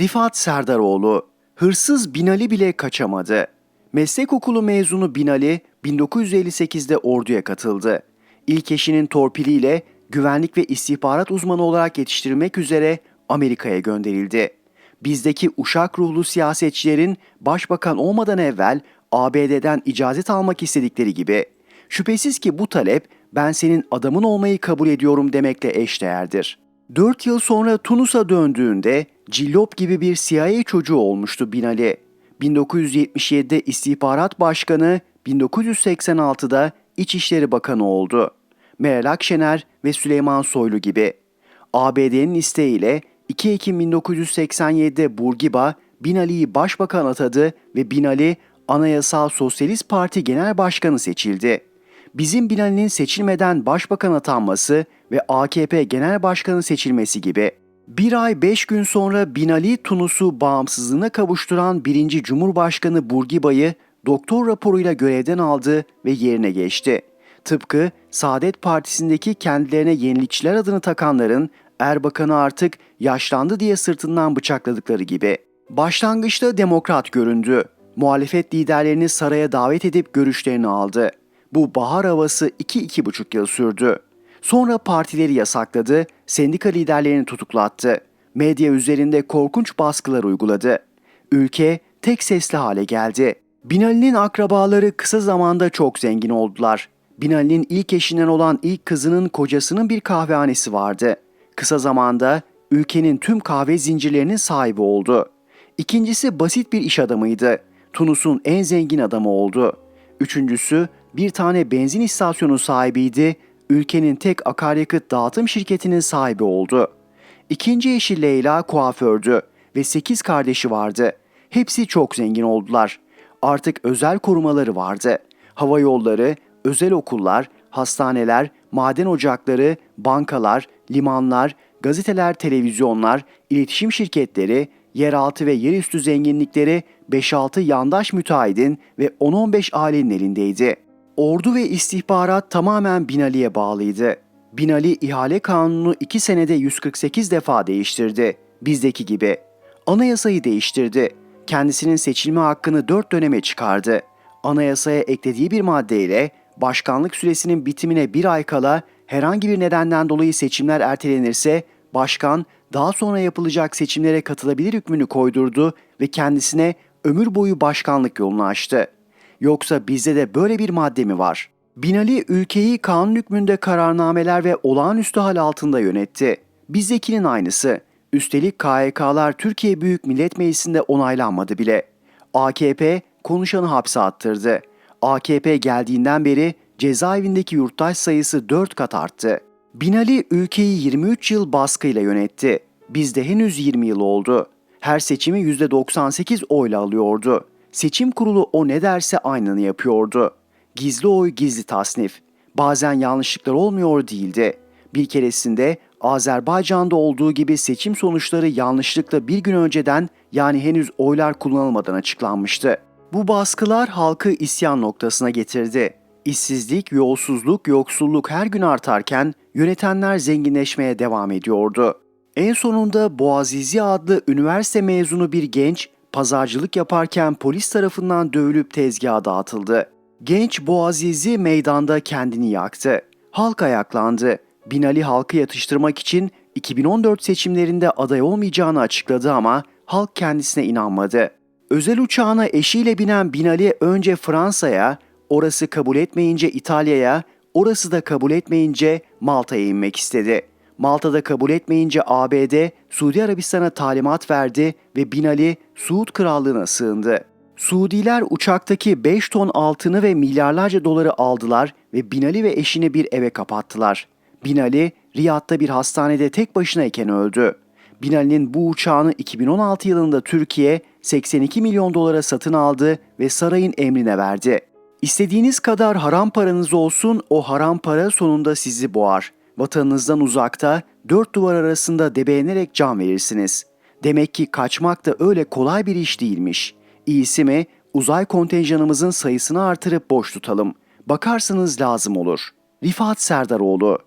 Rifat Serdaroğlu, hırsız Binali bile kaçamadı. Meslek okulu mezunu Binali 1958'de orduya katıldı. İlk eşinin torpiliyle güvenlik ve istihbarat uzmanı olarak yetiştirilmek üzere Amerika'ya gönderildi. Bizdeki uşak ruhlu siyasetçilerin başbakan olmadan evvel ABD'den icazet almak istedikleri gibi. Şüphesiz ki bu talep ben senin adamın olmayı kabul ediyorum demekle eşdeğerdir. 4 yıl sonra Tunus'a döndüğünde cillop gibi bir CIA çocuğu olmuştu Binali. 1977'de istihbarat başkanı, 1986'da İçişleri Bakanı oldu. Meral Akşener ve Süleyman Soylu gibi. ABD'nin isteğiyle 2 Ekim 1987'de Burgiba Binali'yi başbakan atadı ve Binali Anayasal Sosyalist Parti Genel Başkanı seçildi. Bizim Binali'nin seçilmeden başbakan atanması ve AKP Genel Başkanı seçilmesi gibi. Bir ay beş gün sonra Binali Tunus'u bağımsızlığına kavuşturan 1. Cumhurbaşkanı Burgiba'yı doktor raporuyla görevden aldı ve yerine geçti. Tıpkı Saadet Partisi'ndeki kendilerine yenilikçiler adını takanların Erbakan'ı artık yaşlandı diye sırtından bıçakladıkları gibi. Başlangıçta demokrat göründü. Muhalefet liderlerini saraya davet edip görüşlerini aldı. Bu bahar havası 2-2,5 yıl sürdü. Sonra partileri yasakladı, sendika liderlerini tutuklattı. Medya üzerinde korkunç baskılar uyguladı. Ülke tek sesli hale geldi. Binali'nin akrabaları kısa zamanda çok zengin oldular. Binali'nin ilk eşinden olan ilk kızının kocasının bir kahvehanesi vardı. Kısa zamanda ülkenin tüm kahve zincirlerinin sahibi oldu. İkincisi basit bir iş adamıydı. Tunus'un en zengin adamı oldu. Üçüncüsü bir tane benzin istasyonu sahibiydi. Ülkenin tek akaryakıt dağıtım şirketinin sahibi oldu. İkinci eşi Leyla kuafördü ve sekiz kardeşi vardı. Hepsi çok zengin oldular. Artık özel korumaları vardı. Hava yolları, özel okullar, hastaneler, maden ocakları, bankalar, limanlar, gazeteler, televizyonlar, iletişim şirketleri, yeraltı ve yerüstü zenginlikleri 5-6 yandaş müteahhidin ve 10-15 ailenin elindeydi. Ordu ve istihbarat tamamen Binali'ye bağlıydı. Binali ihale kanunu 2 senede 148 defa değiştirdi. Bizdeki gibi. Anayasayı değiştirdi. Kendisinin seçilme hakkını 4 döneme çıkardı. Anayasaya eklediği bir maddeyle başkanlık süresinin bitimine bir ay kala herhangi bir nedenden dolayı seçimler ertelenirse başkan daha sonra yapılacak seçimlere katılabilir hükmünü koydurdu ve kendisine ömür boyu başkanlık yolunu açtı. Yoksa bizde de böyle bir madde mi var? Binali ülkeyi kanun hükmünde kararnameler ve olağanüstü hal altında yönetti. Bizdekinin aynısı. Üstelik KHK'lar Türkiye Büyük Millet Meclisi'nde onaylanmadı bile. AKP konuşanı hapse attırdı. AKP geldiğinden beri cezaevindeki yurttaş sayısı 4 kat arttı. Binali ülkeyi 23 yıl baskıyla yönetti. Bizde henüz 20 yıl oldu. Her seçimi %98 oyla alıyordu. Seçim kurulu o ne derse aynını yapıyordu. Gizli oy gizli tasnif. Bazen yanlışlıklar olmuyor değildi. Bir keresinde Azerbaycan'da olduğu gibi seçim sonuçları yanlışlıkla bir gün önceden yani henüz oylar kullanılmadan açıklanmıştı. Bu baskılar halkı isyan noktasına getirdi. İşsizlik, yolsuzluk, yoksulluk her gün artarken yönetenler zenginleşmeye devam ediyordu. En sonunda Boğazizi adlı üniversite mezunu bir genç pazarcılık yaparken polis tarafından dövülüp tezgaha dağıtıldı. Genç Boğazizi meydanda kendini yaktı. Halk ayaklandı. Binali halkı yatıştırmak için 2014 seçimlerinde aday olmayacağını açıkladı ama halk kendisine inanmadı. Özel uçağına eşiyle binen Binali önce Fransa'ya, orası kabul etmeyince İtalya'ya, orası da kabul etmeyince Malta'ya inmek istedi. Malta'da kabul etmeyince ABD, Suudi Arabistan'a talimat verdi ve Binali Suud Krallığı'na sığındı. Suudiler uçaktaki 5 ton altını ve milyarlarca doları aldılar ve Binali ve eşini bir eve kapattılar. Binali, Riyad'da bir hastanede tek başınayken öldü. Binali'nin bu uçağını 2016 yılında Türkiye 82 milyon dolara satın aldı ve sarayın emrine verdi. İstediğiniz kadar haram paranız olsun o haram para sonunda sizi boğar. Vatanınızdan uzakta, dört duvar arasında debelenerek can verirsiniz. Demek ki kaçmak da öyle kolay bir iş değilmiş. İyisi mi uzay kontenjanımızın sayısını artırıp boş tutalım. Bakarsınız lazım olur. Rifat Serdaroğlu